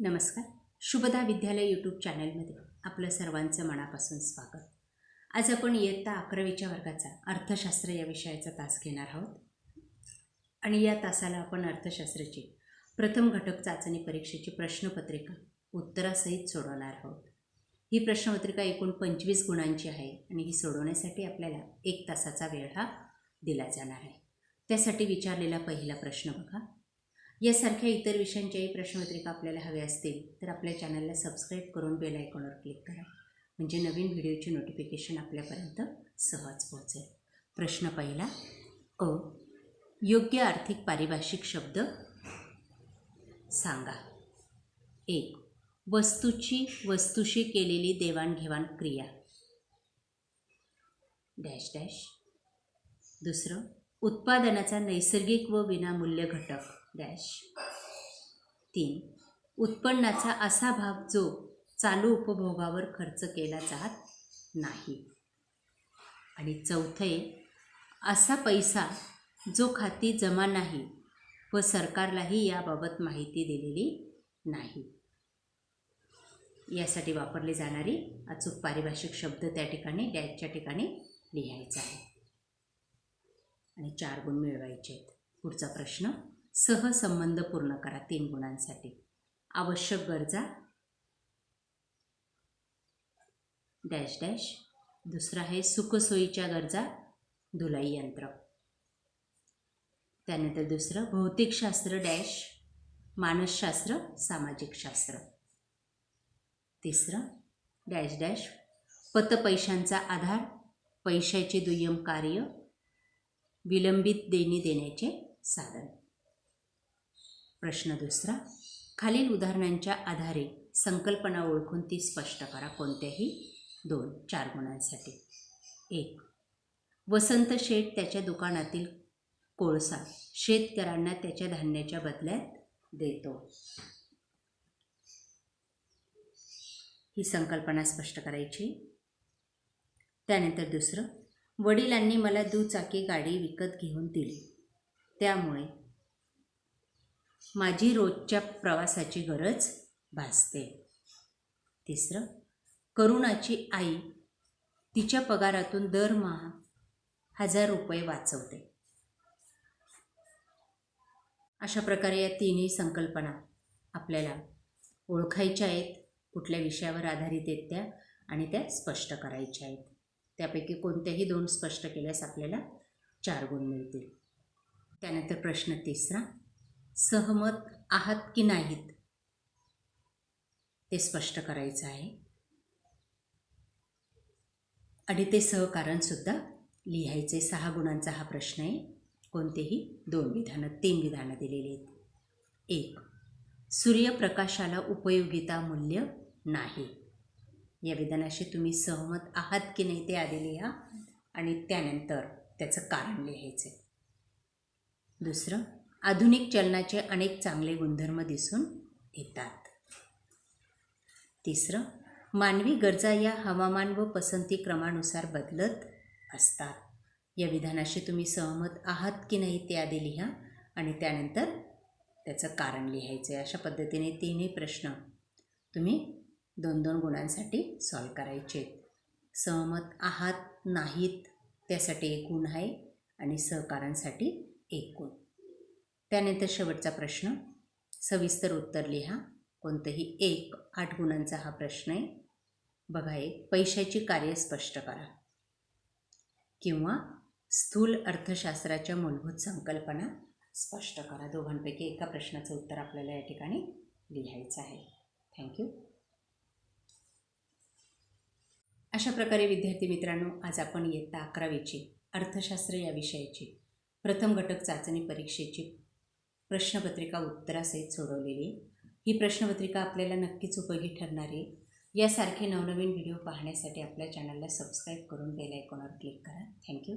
नमस्कार. शुभदा विद्यालय यूट्यूब चॅनलमध्ये आपलं सर्वांचं मनापासून स्वागत. आज आपण इयत्ता अकरावीच्या वर्गाचा अर्थशास्त्र या विषयाचा तास घेणार आहोत. आणि या तासाला आपण अर्थशास्त्राची प्रथम घटक चाचणी परीक्षेची प्रश्नपत्रिका उत्तरासहित सोडवणार आहोत. ही प्रश्नपत्रिका एकूण पंचवीस गुणांची आहे आणि ही सोडवण्यासाठी आपल्याला एक तासाचा वेळ हा दिला जाणार आहे. त्यासाठी विचारलेला पहिला प्रश्न बघा. यासारख्या इतर विषयांच्याही प्रश्नपत्रिका आपल्याला हव्या असतील तर आपल्या चॅनलला सबस्क्राईब करून बेल आयकॉनवर क्लिक करा. म्हणजे नवीन व्हिडिओची नोटिफिकेशन आपल्यापर्यंत सहज पोहोचेल. प्रश्न पहिला अ योग्य आर्थिक पारिभाषिक शब्द सांगा. एक वस्तूची वस्तूशी केलेली देवाणघेवाण क्रिया. Dash dash. दुसरं उत्पादनाचा नैसर्गिक व विनामूल्य घटक. डॅश. तीन. उत्पन्नाचा असा भाग जो चालू उपभोगावर खर्च केला जात नाही. आणि चौथे असा पैसा जो खाती जमा नाही व सरकारलाही याबाबत माहिती दिलेली नाही. यासाठी वापरली जाणारी अचूक पारिभाषिक शब्द त्या ठिकाणी डॅशच्या ठिकाणी लिहायचा आहे. आणि चार गुण मिळवायचे आहेत. पुढचा प्रश्न सहसंबंध पूर्ण करा तीन गुणांसाठी. आवश्यक गरजा. Dash dash. दुसरा आहे सुखसोयीच्या गरजा. धुलाई यंत्र. त्यानंतर दुसरं भौतिकशास्त्र डॅश. मानसशास्त्र सामाजिक शास्त्र तिसरं डॅश डॅश. पतपैशांचा आधार. पैशाचे दुय्यम कार्य. विलंबित देणी देण्याचे साधन. प्रश्न दुसरा खालील उदाहरणांच्या आधारे संकल्पना ओळखून ती स्पष्ट करा कोणत्याही. दोन चार गुणांसाठी. एक वसंत शेठ त्याच्या दुकानातील कोळसा शेतकऱ्यांना त्याच्या धान्याच्या बदल्यात देतो. ही संकल्पना स्पष्ट करायची. त्यानंतर दुसरं वडिलांनी मला दुचाकी गाडी विकत घेऊन दिली. त्यामुळे माझी रोजच्या प्रवासाची गरज भासते. तिसरं करुणाची आई तिच्या पगारातून दरमहा हजार रुपये वाचवते. अशा प्रकारे या तिन्ही संकल्पना आपल्याला ओळखायच्या आहेत कुठल्या विषयावर आधारित आहेत त्या आणि त्या स्पष्ट करायच्या आहेत. त्यापैकी कोणत्याही दोन स्पष्ट केल्यास आपल्याला चार गुण मिळतील. त्यानंतर प्रश्न तिसरा सहमत आहात की नाहीत? ते स्पष्ट करायचं आहे. आणि ते सहकारणसुद्धा लिहायचे सहा गुणांचा हा प्रश्न आहे. कोणतेही दोन विधानं तीन विधानं दिलेली आहेत. एक सूर्यप्रकाशाला उपयोगिता मूल्य नाही. या विधानाशी तुम्ही सहमत आहात की नाही ते आधी लिहा आणि त्यानंतर त्याचं कारण लिहायचं दुसरं आधुनिक चलनाचे अनेक चांगले गुणधर्म दिसून येतात. तिसरं मानवी गरजा या हवामान व पसंती क्रमानुसार बदलत असतात. या विधानाशी तुम्ही सहमत आहात की नाही ते आधी लिहा आणि त्यानंतर त्याचं कारण लिहायचं आहे अशा पद्धतीने तिन्ही प्रश्न तुम्ही दोन दोन गुणांसाठी सॉल्व करायचे. आहेत सहमत आहात नाहीत त्यासाठी एक गुण आहे आणि सहकारांसाठी एक गुण. त्यानंतर शेवटचा प्रश्न. सविस्तर उत्तर लिहा. कोणतंही एक आठ गुणांचा हा प्रश्न आहे. बघा एक पैशाची कार्य स्पष्ट करा. किंवा स्थूल अर्थशास्त्राच्या मूलभूत संकल्पना स्पष्ट करा. दोघांपैकी एका प्रश्नाचं उत्तर आपल्याला या ठिकाणी लिहायचं आहे. थँक्यू अशा प्रकारे विद्यार्थी मित्रांनो आज आपण इयत्ता अकरावीची अर्थशास्त्र या विषयाची प्रथम घटक चाचणी परीक्षेची प्रश्नपत्रिका उत्तरासहित सोडवलेली. ही प्रश्नपत्रिका आपल्याला नक्कीच उपयोगी ठरणार. आहे यासारखे नवनवीन व्हिडिओ पाहण्यासाठी आपल्या चॅनलला सबस्क्राईब करून बेल आयकॉनवर क्लिक करा. थँक्यू